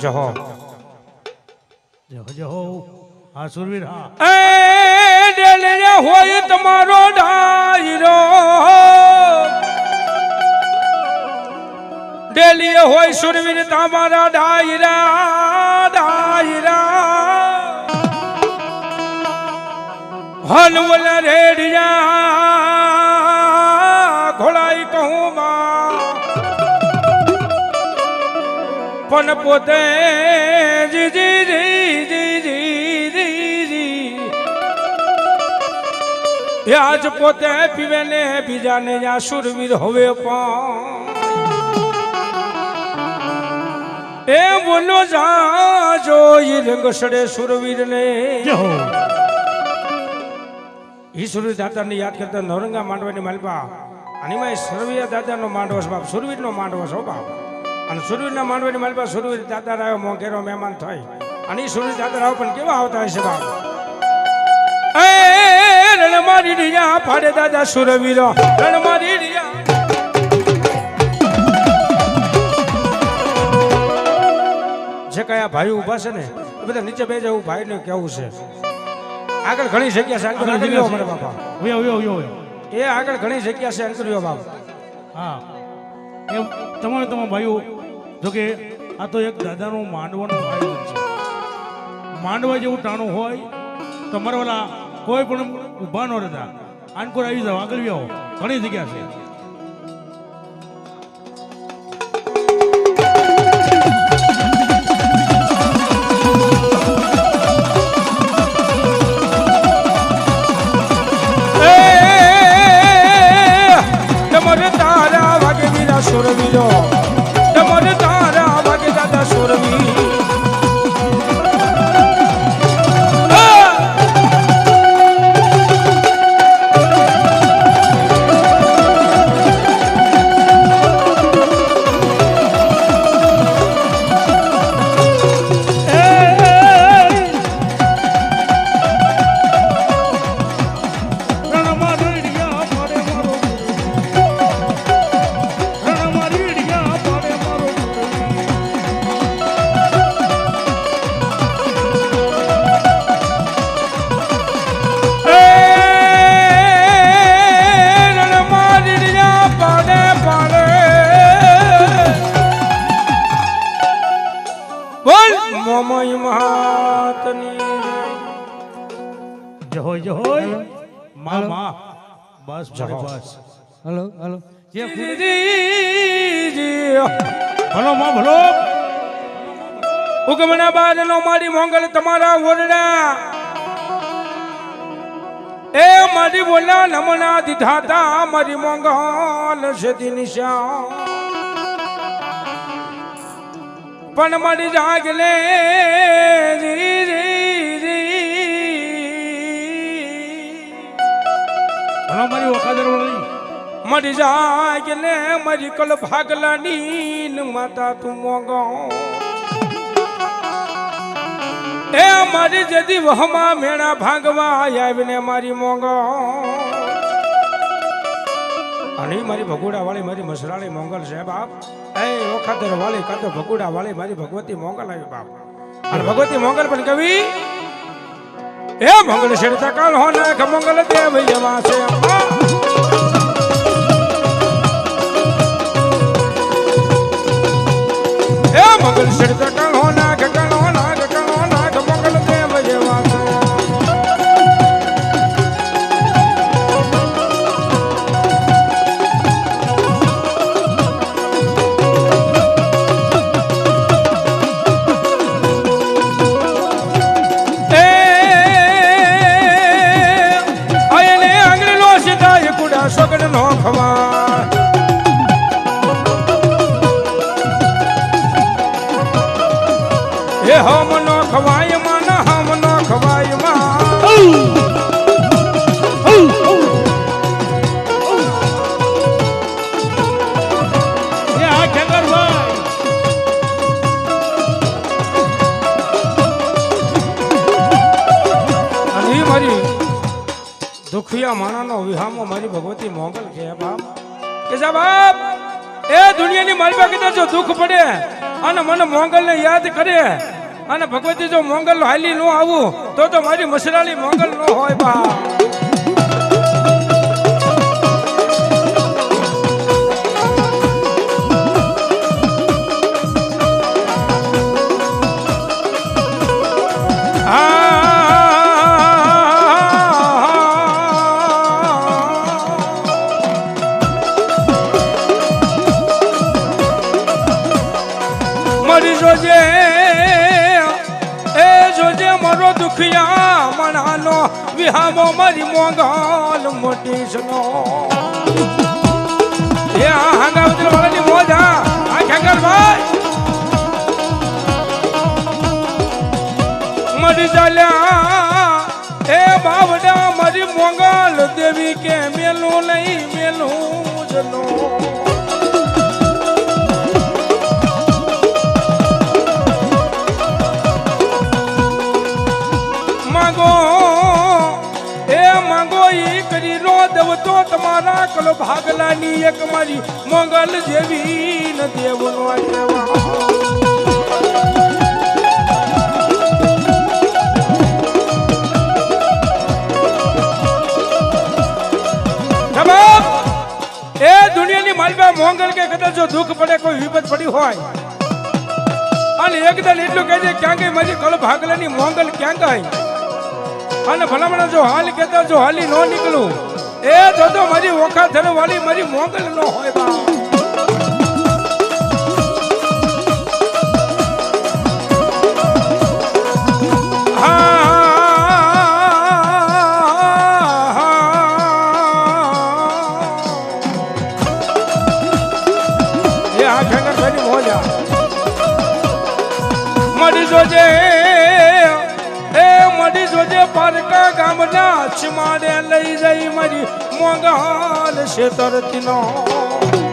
જહો. જહો જહો. હા સુરવીર હા. એ ડેલે હોય તમારો ડાયરો. ડેલીએ હોય સુરવીર તમારા ડાયરા ડાયરા. હલવલ રેડિયા પણ પોતે આજ પોતે પીવે ને બીજાને જ્યાં સુરવીર હવે પણ. એ બોલો જાજો ઈ રંગસડે સુરવીર ને ઈશ્વરી દાદાને યાદ કરતા નવરંગા માંડવાની માલપા. અને એમાં સરવિયા દાદાનો માંડવો છે બાપ સુરવીરનો માંડવો છે બાપ. અને સુરવીરના માંડવાની પાસે સુરવીર દાદા આવ્યો મોંઘેરો મહેમાન થાય. અને ઈ સુરવીર દાદા રાવ પણ કેવા આવતા હશે બાપ? રણ મારી રિયા ફાડે દાદા સુરવીરો. રણમારી રિયા જે કયા ભાઈ ઊભા છે ને એ બધા નીચે બે જવું ભાઈને કેવું છે. આગળ ઘણી જગ્યા છે આગળ લ્યો મારા બાપા. એ આગળ ઘણી જગ્યા છે અંતર્યો બાપ. હા. એ તમારે તમારા ભાઈઓ જો કે આ તો એક દાદાનું માંડવાનું આયોજન છે. માંડવા જેવું ટાણું હોય, તમારે ઓલા કોઈ પણ ઊભા ન રહેતા. આનકોર આવી જાઓ, આગળ આવો ઘણી જગ્યા છે. બોલ! મોમય મહાતની જય હોય મા મા બસ બસ. Hello hello. જે ભલો માં ભલો. ઉગમણા બાદ નો મારી મોંગલ તમારા ઓરડા. એ મારી બોલા નમના દીધાતા મારી મોંગલ સદી નિશા પણ મારી જાગલે મારી વાળી. મરી જાગલે મરી કલ ભાગલાની માતા તું મોગો. એ મારી જદી વહમાં મેળા ભાગવા આવીને મારી મોગો. અને મારી ભગુડા વાળી મારી મસરાળી મોંગલ છે બાપ એ વખત વાળી કાં તો ભગુડા વાળી મારી ભગવતી મોંગલ આવી બાપ અને ભગવતી મોંગલ પણ કવિ, એ મંગલ શેરતા કાલ હો નાખ મંગલ દેવ યવા છે અમ્મા. મંગલ શેરતા કાલ હો નાખ દુખિયા માણાનો વિહામો મારી ભગવતી મોગલ કે બાપ? કે સાહેબ બાપ એ દુનિયાની મારી પાસે જો દુઃખ પડે અને મને મોગલને યાદ કરે અને ભગવતી જો મોગલ હાલી ન આવું, તો તો મારી મસરાળી મોગલ ન હોય બા જોજે એ જોજે મારો દુખિયા મણાનો, વિહામો મારી મોગાલ મોટી સનો એ હાંગા ઉતરે વાળાની મોજા આ ખેંગર ભાઈ મરી ચાલ્યા એ બાવડા મારી મોંગલ દેવી કે મેલું નહીં, મેલું જનો કલ ભાગલાની એક મારી મંગલ જેવી ન દેવનો એ દુનિયાની માલબા મોંગલ કે કદાચ જો દુઃખ પડે, કોઈ વિપત પડી હોય. અને એકદમ એટલું કહે છે ક્યાં ગઈ મારી કલ ભાગલાની મોંગલ ક્યાં ગઈ અને ભલામણા જો હાલ કેતા જો હાલી નો નીકળું. એ તો મારી ઓખા ધરવાળી મારી મોગલ નો હોય બા મારી મોંગાલ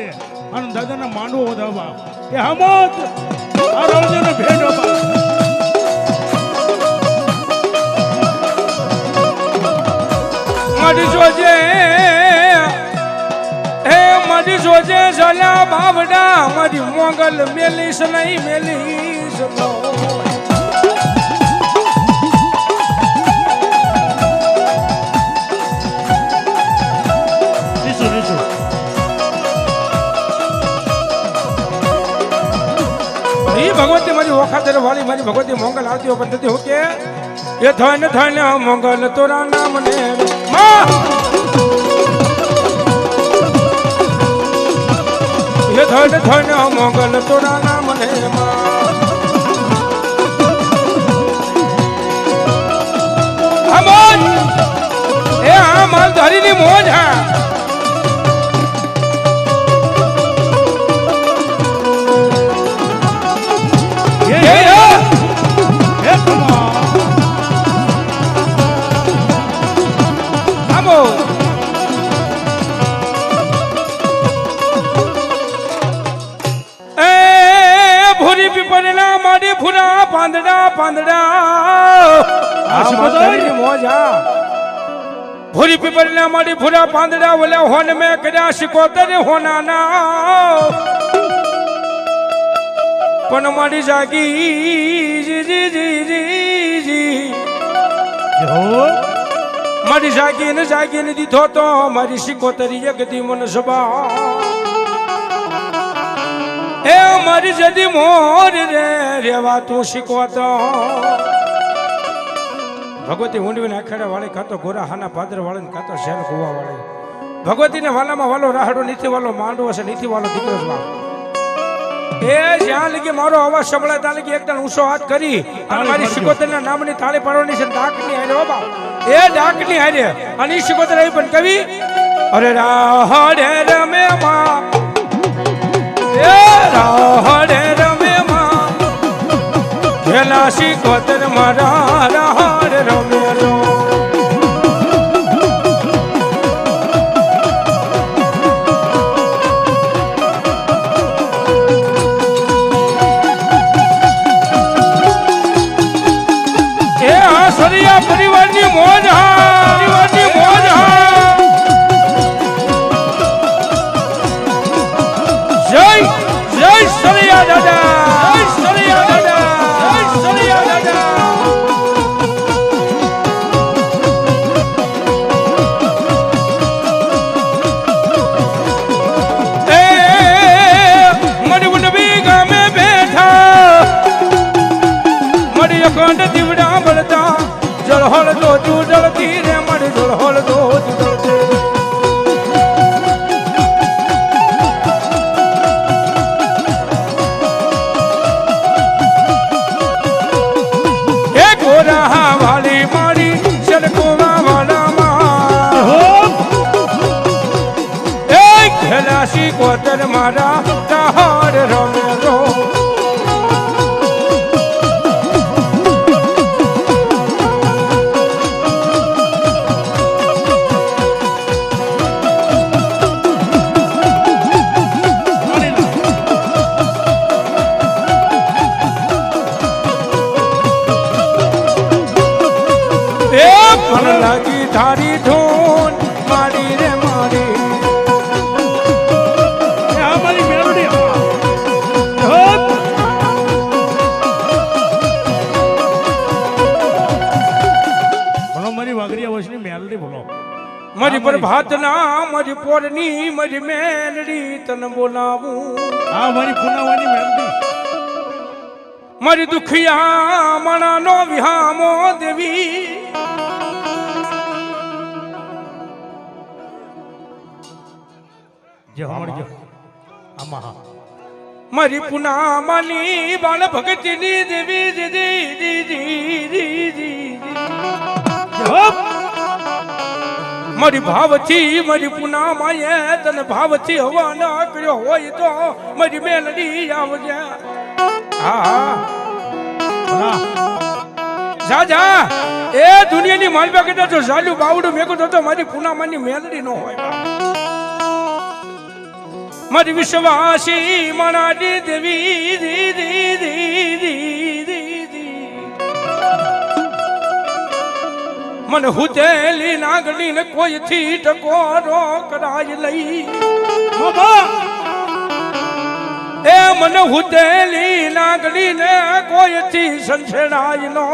હતે અને દાદાના માંડવો વધાવવા એ હમત, આ રવજીનો ભેટ બાપા મરી જોજે હે બાવડા, મારી મોગલ મેલીશ નહીં મેલીશ નો. ઈ ભગવતી મારી ઓખાતર વાળી મારી ભગવતી મોગલ આવતી હોય પદ્ધતિ હું કે એ ધન ધન મોગલ તોરા નામ ને એ ધન ધન મોગલ તોરા નામ ને મોજ એ હા માલધારીની મોજ હા. ભૂરી મારી ફૂરા પાંદડા ઓલા હોન મેં કર્યા શિકોતર હોનાના. પણ મારી જાગી જી જી જી જી જી. મારી જાગીને જાગીને દીધો તો મારી શિકોતરી દી મન સભા એ મારી જદી મોર રે રેવા તું શીખવતો ભગવતી ઊંડવીને આખેડા વાળી કાતો ગોરા હાના પાદર વાળી કાતો શેર કુવા વાળી. ભગવતીને વાલામાં વાલો રાહડો નીથી વાલો માંડવો છે નીથી વાલો દીકરો એ જ્યાં લગી મારો અવાજ સંભળાય ત્યાં લગી એકદમ ઊંચો હાથ કરી અને મારી. સિકોતરના નામની તાળી પાડવાની છે ડાકની હારે ઓ બાપ. એ ડાકની હારે. અને ઈ સિકોતર આવી પણ કવિ અરે રાહડે રમે માં. એ રાહડે રમે માં. પેલા સિકોતર મારા રાહડ જય જય સરિયા દાદા. મારી પ્રભાતના મારી પોરની મારી મેલડી તન બોલાવું. આ મારી પુનાવાની મેલડી મારી દુખિયા મણાનો વિહામો દેવી. જે હમણજો આમાં? હા. મારી પુનામાની બાળ ભગતની દેવી દીદી મારી ભાવથી, મારી પુનામાએ તને ભાવથી હવા ન કર્યો હોય તો મારી મેલડી આવજે. હા. એ દુનિયાની માલવા કરતા જો ઝાલ્યું બાવડું મેં તો તો મારી પુનામાની મેલડી ન હોય. મારી વિશ્વાસી મણાડી દેવી દી મને હુતેલી નાગણી ને કોઈથી ટકોરો કરાય લઈ? એ મને હુતેલી નાગણી ને કોઈથી સંછેડાય નો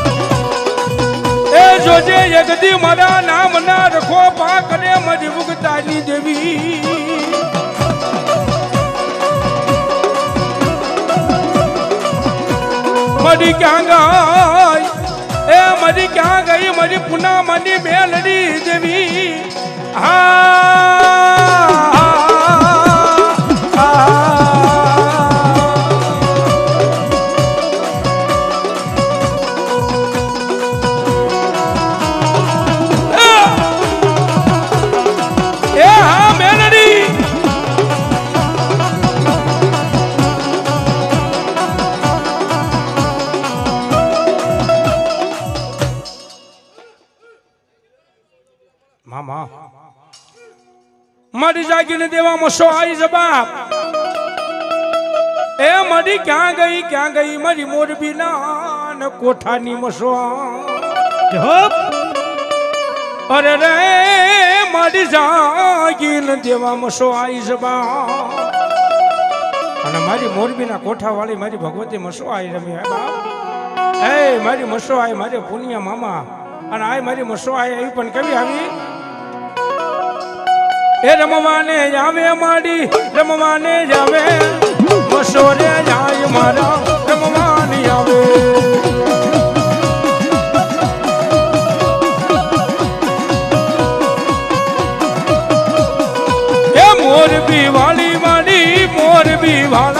હા એ જોજે યગદી મારા મરી મુગતાની દેવી. મરી ક્યાં ગઈ? એ મરી ક્યાં ગઈ? મરી પુના મની મેલડી દેવી. હા મારી જાગીને દેવામાં સો આવી જબાબ એ મારી ક્યાં ગઈ ક્યાં ગઈ? મારી મોરબી ના કોઠાની મસો. અરે રે મારી જાગીને દેવામાં સો આવી જબા અને મારી મોરબીના કોઠાવાળી મારી ભગવતી મસો આઈ રમી એ મારી મસો આય મારી પુનિયા મામા. અને આય મારી મસો આય એવી પણ કેવી આવી? એ રમવાને જાવે માડી, રમવાને જાવે. મસોરે જાય મારા, રમવાની આવે એ મોરબી વાળી માડી, મોરબી વાળા.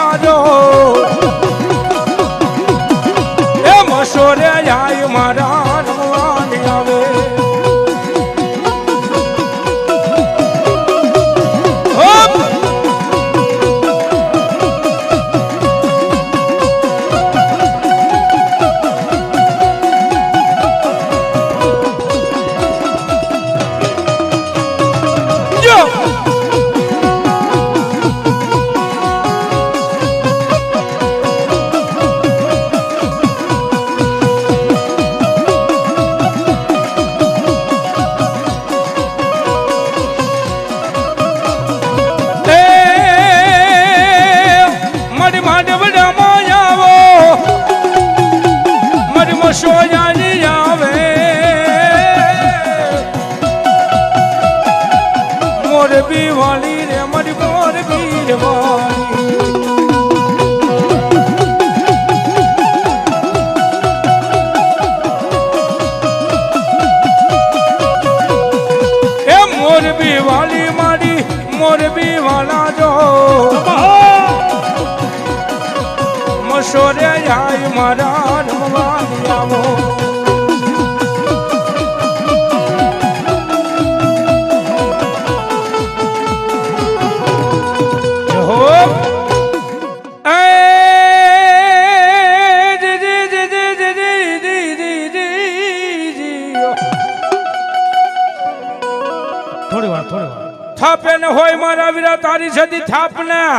સદી થાપના.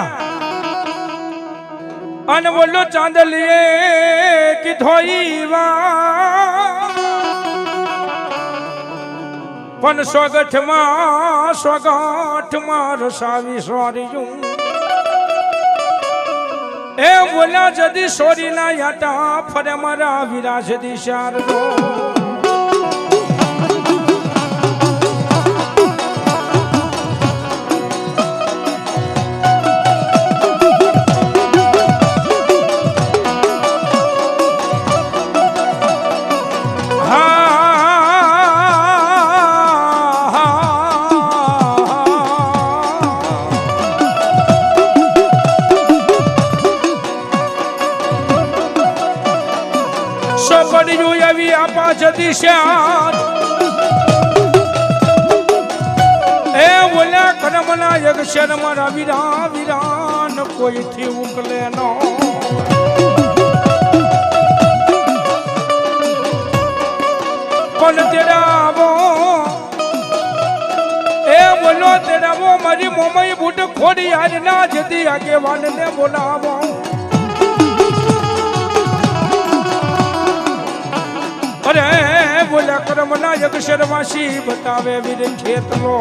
અન બોલો ચાંદલીએ કીધોઈ વા પણ સ્વગઠમાં સ્વગઠમાં રસાવી સોરીયું. એ બોલા જદી સોરી ના યાટા ફરે મારા વિરાજ સદી શારદો. શ્યામ એ બોલ્યા કરમના યક્ષર મારા વીરા વીરાન, કોઈથી ઉકલે નો. પણ તેરાવો એ બોલો તેરાવો મારી મોમઈ બુટ ખોડી આજ ના જતી આગેવાન ને બોલાવો. અરે બોલ્યા કરમના યક્ષર વાસી બતાવે વીર ખેતલો.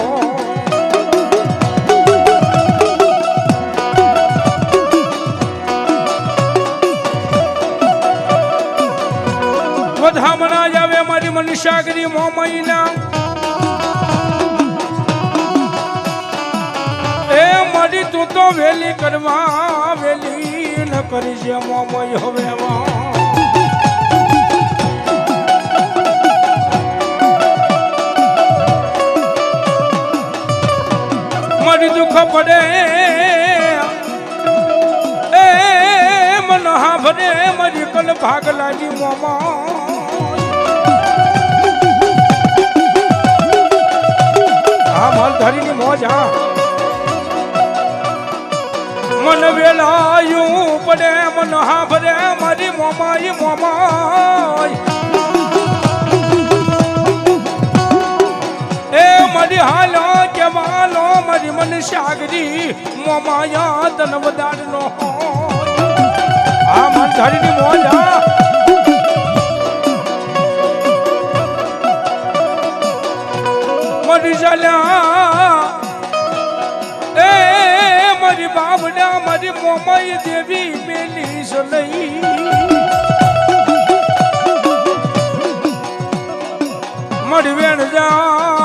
વધામણા આવે મારી મનુષ્યાગરી મો મહિના એ મારી તું તો વેલી કરવા, વેલી ન કરી મો હવે માં મારી દુઃખ પડે. એ મન હા ભરે, મારી કલ ભાગ લાગી મોમા. હા, માલ ધરીની મોજ, હા. મન વેલાયું પડે, મન હા ભરે, મારી મોમાઈ મોમાઈ. એ મારી હાલો કે વાલો મારી મન સાગરી મોમાયા તન વધાર નો આ મન ધરીની મોજ મરી જલ્યા એ મારી બાબડા મારી મોમાઈ દેવી મેલી સલઈ. મારી વેણ જાય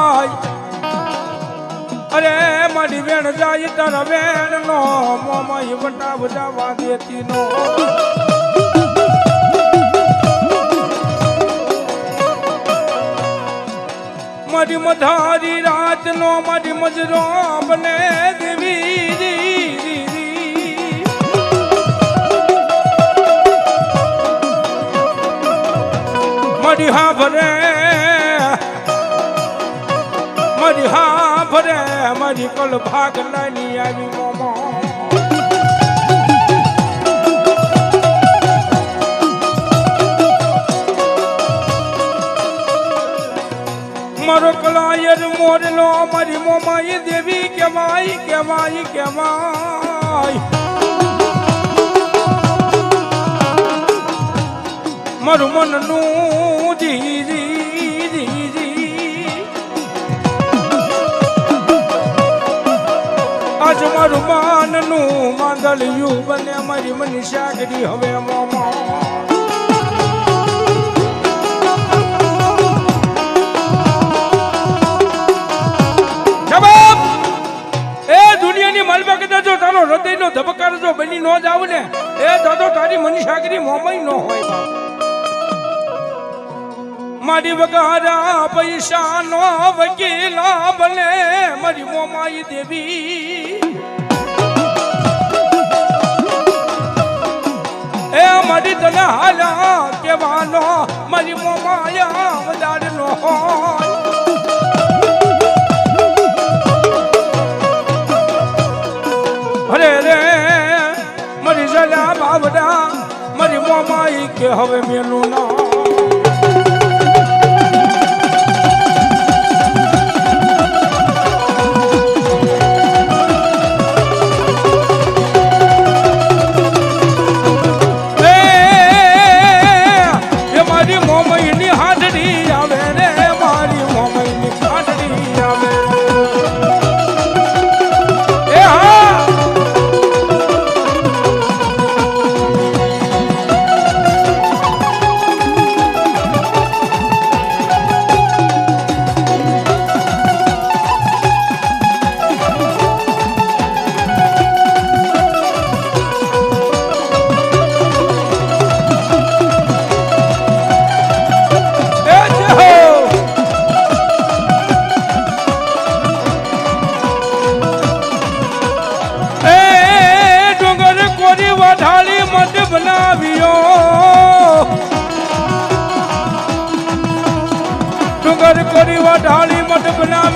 અરે મારી વેણ જાય તારા વેણ નો મોમાઈ વટા બજાવા દેતી નો મારી મધારી રાત નો મારી મજરો બને દેવી. મારી હા ભરે મારી હા ભરે અમારી કલ ભાગ નાની આવી મોમો. મારો કલાયર મોરલો મારી મોમાઈ દેવી કેવાય કેવાય કેવાય મારું મનનું આજ મારું માનનું માંગલ્યું બને મારી મનીષા કરી હવે મોમો જો તારો હૃદયનો ધબકાર જો બની ન જાવ ને, એ દાદો તારી મનીષાગરી મોમય ન હોય મારી વગારા પૈસા નો વકીલા બને મારી મોમાઈ દેવી. એ મારી તને હાલ્યા કેવાનો મારી મોમાયા વધારનો અરે રે, મારી જલા બાવડા, મારી મોમાઈ કે હવે મેલું ના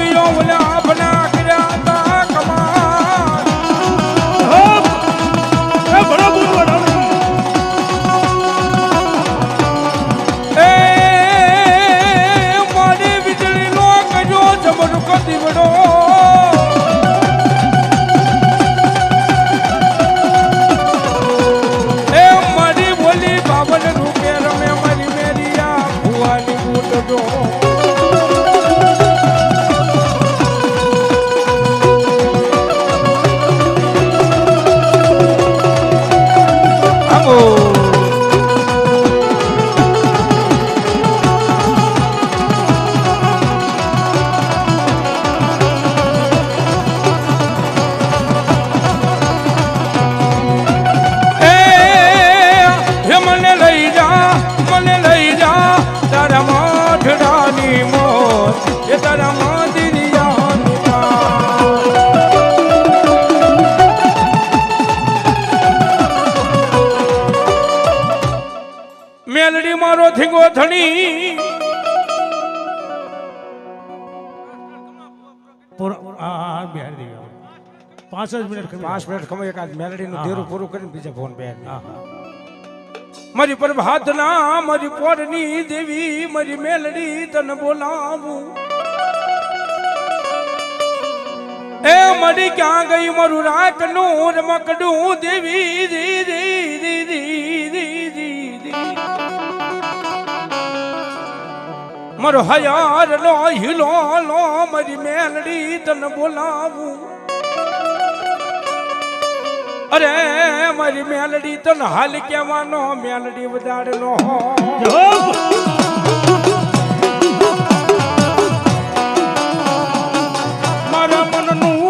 બનાવ્યો ઓલા પાંચ જ મિનિટ પાંચ મિનિટ ખમે એક મેલડીનું ધીરું પૂરું કરીને બીજા ફોન બે મારી પ્રભાતના મારી પોરની દેવી મારી મેલડી તને બોલાવું. એ મારી ક્યાં ગઈ મારું રાખનું રમકડું દેવી દી દી દી મારો હયાર લો હિલો લો મારી મેલડી તને બોલાવું. અરે મારી મેલડી તને હાલ કહેવાનો મેલડી વધારેલો મારા મનનું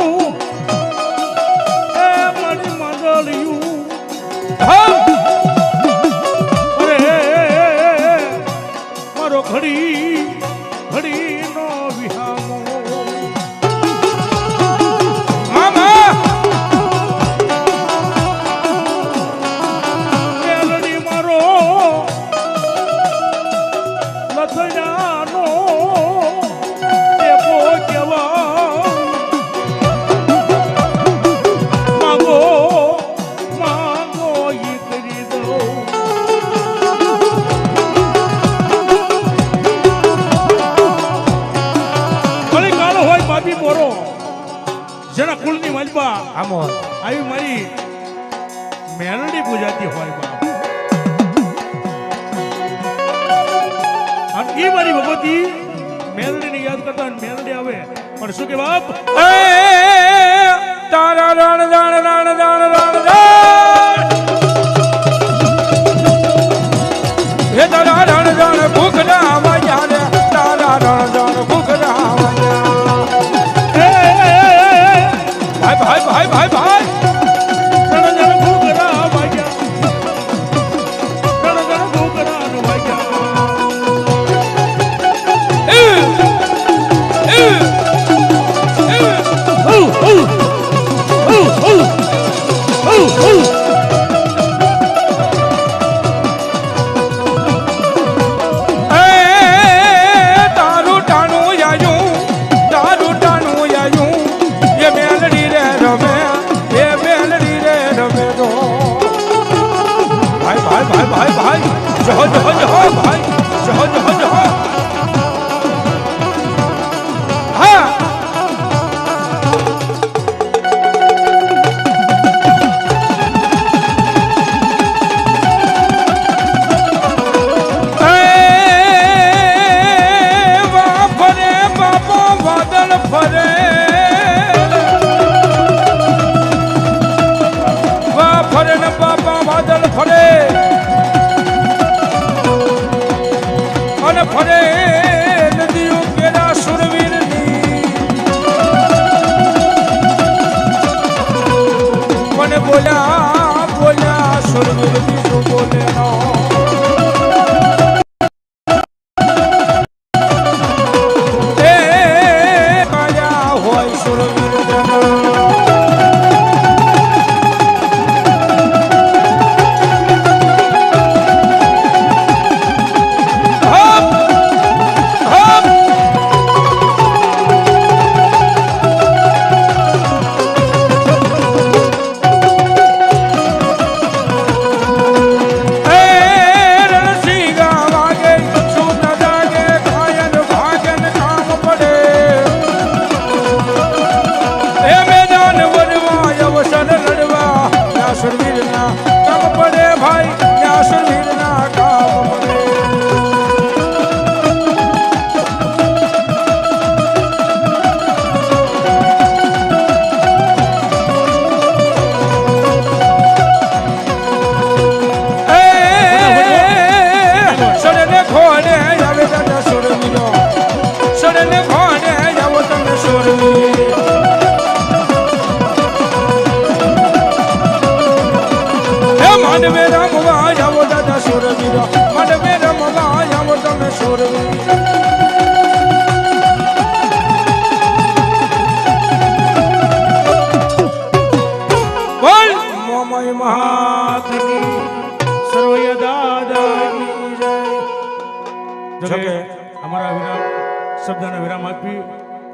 ફરે.